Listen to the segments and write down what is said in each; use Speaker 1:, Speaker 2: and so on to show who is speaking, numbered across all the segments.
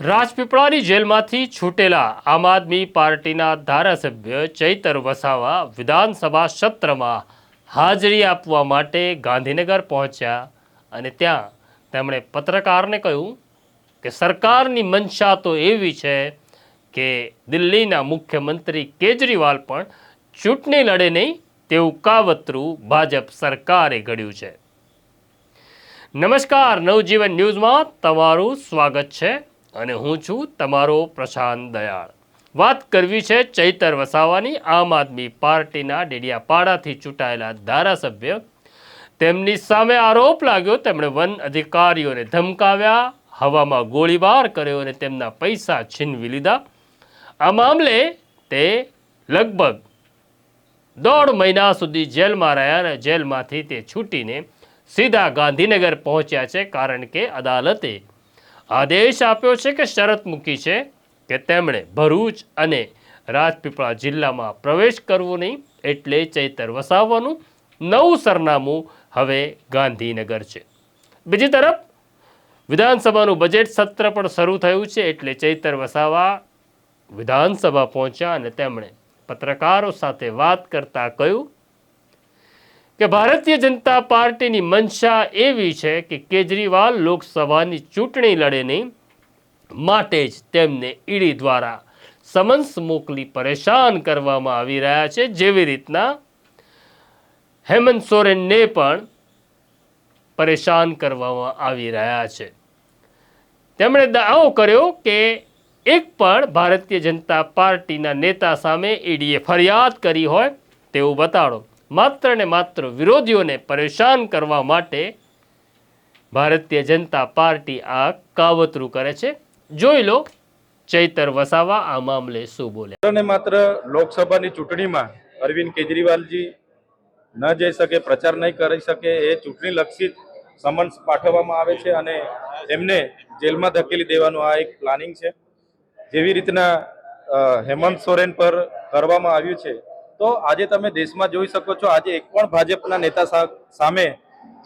Speaker 1: રાજપીપળાની જેલમાંથી છૂટેલા આમ આદમી પાર્ટીના ધારાસભ્ય ચૈતર વસાવા વિધાનસભા સત્રમાં હાજરી આપવા માટે ગાંધીનગર પહોંચ્યા અને ત્યાં તેમણે પત્રકારને કહ્યું કે સરકારની મંશા તો એવી છે કે દિલ્હીના મુખ્યમંત્રી કેજરીવાલ પણ ચૂંટણી લડે નહીં તેવું કાવતરું ભાજપ સરકારે ઘડ્યું છે. નમસ્કાર, નવજીવન ન્યૂઝમાં તમારું સ્વાગત છે. અને હું છું તમારો પ્રશાંત દયાળ. વાત કરવી છે ચૈતર વસાવાની. આમ આદમી પાર્ટીના ડેડિયાપાડાથી ચૂંટાયેલા ધારાસભ્ય. તેમની સામે આરોપ લાગ્યો, તેમણે વન અધિકારીઓને ધમકાવ્યા, હવામાં ગોળીબાર કર્યો અને તેમના પૈસા છીનવી લીધા. આ મામલે તે લગભગ દોઢ મહિના સુધી જેલમાં રહ્યા અને જેલમાંથી તે છૂટીને સીધા ગાંધીનગર પહોંચ્યા છે, કારણ કે અદાલતે આદેશ આપ્યો છે કે શરત મૂકી છે કે તેમણે ભરૂચ અને રાજપીપળા જિલ્લામાં પ્રવેશ કરવો નહીં એટલે ચૈતર વસાવવાનું નવું સરનામું હવે ગાંધીનગર છે. બીજી તરફ, વિધાનસભાનું બજેટ સત્ર પણ શરૂ થયું છે એટલે ચૈતર વસાવા વિધાનસભા પહોંચ્યા અને તેમણે પત્રકારો સાથે વાત કરતા કહ્યું કે ભારતીય જનતા પાર્ટીની મંશા એવી છે કે કેજરીવાલ લોકસભાની ચૂંટણી લડે નહીં માટે જ તેમને ઈડી દ્વારા સમન્સ મોકલી પરેશાન કરવામાં આવી રહ્યા છે. જેવી રીતના હેમંત સોરેનને પણ પરેશાન કરવામાં આવી રહ્યા છે. તેમણે દાવો કર્યો કે એક પણ ભારતીય જનતા પાર્ટીના નેતા સામે ઈડીએ ફરિયાદ કરી હોય તેવું બતાડો. માત્ર ને માત્ર વિરોધીઓને પરેશાન કરવા માટે ભારતીય જનતા પાર્ટી આ કાવતરું કરે છે. જોઈ લો, ચૈતર વસાવા આ મામલે શું બોલ્યા
Speaker 2: અને માત્ર લોકસભાની ચૂંટણીમાં અરવિંદ કેજરીવાલજી ન જઈ શકે, પ્રચાર નહીં કરી શકે, એ ચૂંટણી લક્ષિત સમન્સ પાઠવવામાં આવે છે અને એમને જેલમાં ધકેલી દેવાનું આ એક પ્લાનિંગ છે. જેવી રીતના હેમંત સોરેન પર કરવામાં આવ્યું છે તો આજે તમે દેશમાં જોઈ શકો છો, આજે એક પણ ભાજપના નેતા સામે,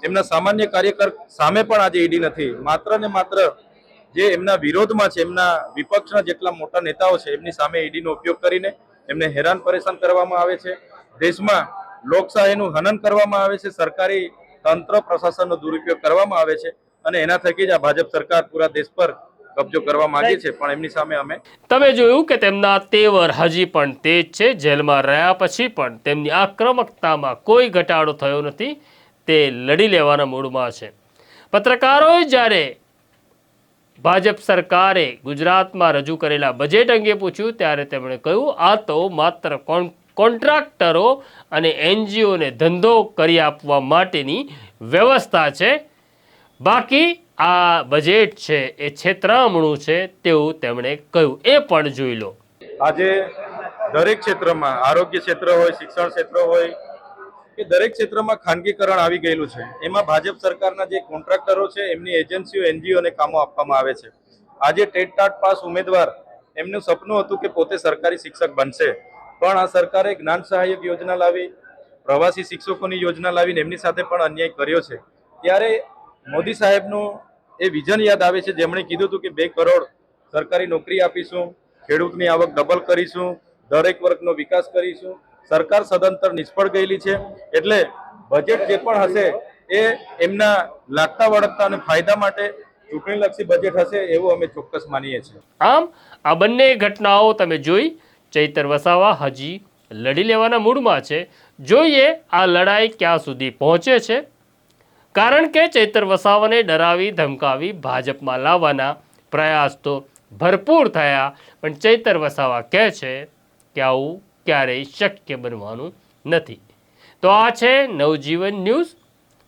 Speaker 2: એમના સામાન્ય કાર્યકર સામે પણ આજે ઈડી નથી. માત્ર ને માત્ર જે એમના વિરોધમાં છે, એમના વિપક્ષના જેટલા મોટા નેતાઓ છે, એમની સામે ઈડીનો ઉપયોગ કરીને એમને હેરાન પરેશાન કરવામાં આવે છે. દેશમાં લોકશાહીનું હનન કરવામાં આવે છે, સરકારી તંત્ર, પ્રશાસનનો દુરુપયોગ કરવામાં આવે છે અને એના થકી જ આ ભાજપ સરકાર પૂરા દેશ પર કબજો કરવા માંગે છે પણ એમની સામે અમે
Speaker 1: તમે જોયું કે તેમના તેવર હજી પણ તેજ છે, જેલમાં રહ્યા પછી પણ તેમની આક્રમકતામાં કોઈ ઘટાડો થયો નથી, તે લડી લેવાના મૂડમાં છે. પત્રકારોએ જ્યારે ભાજપ સરકારે ગુજરાતમાં રજૂ કરેલા બજેટ અંગે પૂછ્યું, ત્યારે તેમણે કહ્યું, આ તો માત્ર કોન, કોન્ટ્રાક્ટરો અને એનજીઓને ધંધો કરી આપવા માટેની વ્યવસ્થા છે. બાકી આ બજેટ છે, એ છેતરામણું છે તેવું તેમણે કહ્યું. એ પણ જોઈ લો.
Speaker 2: આજે દરેક ક્ષેત્રમાં, આરોગ્ય ક્ષેત્ર હોય, શિક્ષણ ક્ષેત્ર હોય કે દરેક ક્ષેત્રમાં ખાનગીકરણ આવી ગયેલું છે. એમાં ભાજપ સરકારના જે કોન્ટ્રાક્ટરો છે, એમની એજન્સીઓ એનજીઓને કામો આપવામાં આવે છે. આજે ટેટ ટાટ પાસ ઉમેદવાર, એમનું સપનું હતું કે પોતે સરકારી શિક્ષક બનશે. પણ આ સરકારે જ્ઞાન સહાયક યોજના લાવી, પ્રવાસી શિક્ષકોની યોજના લાવીને એમની સાથે પણ અન્યાય કર્યો છે. ત્યારે મોદી સાહેબનું એ વિઝન યાદ આવે છે, જેમણે કીધું હતું કે બે કરોડ સરકારી નોકરી આપીશું, ખેડૂતની આવક ડબલ કરીશું, દરેક વર્ગનો વિકાસ કરીશું. સરકાર સદંતર નિષ્ફળ ગયેલી છે, એટલે બજેટ જે પણ હશે એ એમના લાગતા વળગતા અને ફાયદા માટે ચૂંટણીલક્ષી બજેટ હશે એવું અમે ચોક્કસ માનીએ છીએ.
Speaker 1: આમ, આ બંને ઘટનાઓ તમે જોઈ, ચૈતર વસાવા હજી લડી લેવાના મૂડમાં છે. જોઈએ આ લડાઈ ક્યાં સુધી પહોંચે છે. કારણ કે ચૈતર વસાવાને ડરાવી, ધમકાવી, ભાજપમાં લાવવાના પ્રયાસ તો ભરપૂર થયા, પણ ચૈતર વસાવા કહે છે કે આવું ક્યારેય શક્ય બનવાનું નથી. તો આ છે નવજીવન ન્યૂઝ.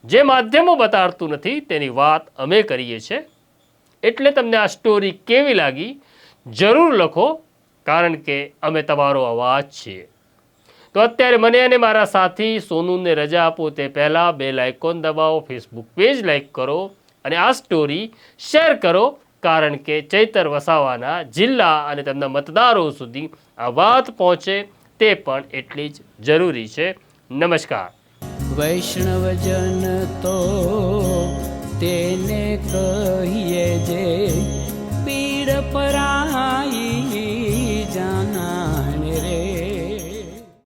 Speaker 1: જે માધ્યમો બતાડતું નથી, તેની વાત અમે કરીએ છીએ. એટલે તમને આ સ્ટોરી કેવી લાગી? જરૂર લખો, કારણ કે અમે તમારો અવાજ છીએ. તો અત્યારે મને અને મારા સાથી સોનુને રજા આપો તે પહેલાં બે લાઇકોન દબાવો, ફેસબુક પેજ લાઇક કરો અને આ સ્ટોરી શેર કરો, કારણ કે ચૈતર વસાવાના જિલ્લા અને તેમના મતદારો સુધી આ વાત પહોંચે તે પણ એટલી જ જરૂરી છે. નમસ્કાર.
Speaker 3: વૈષ્ણવજન તો તેને કહીએ જે પીડ પરાય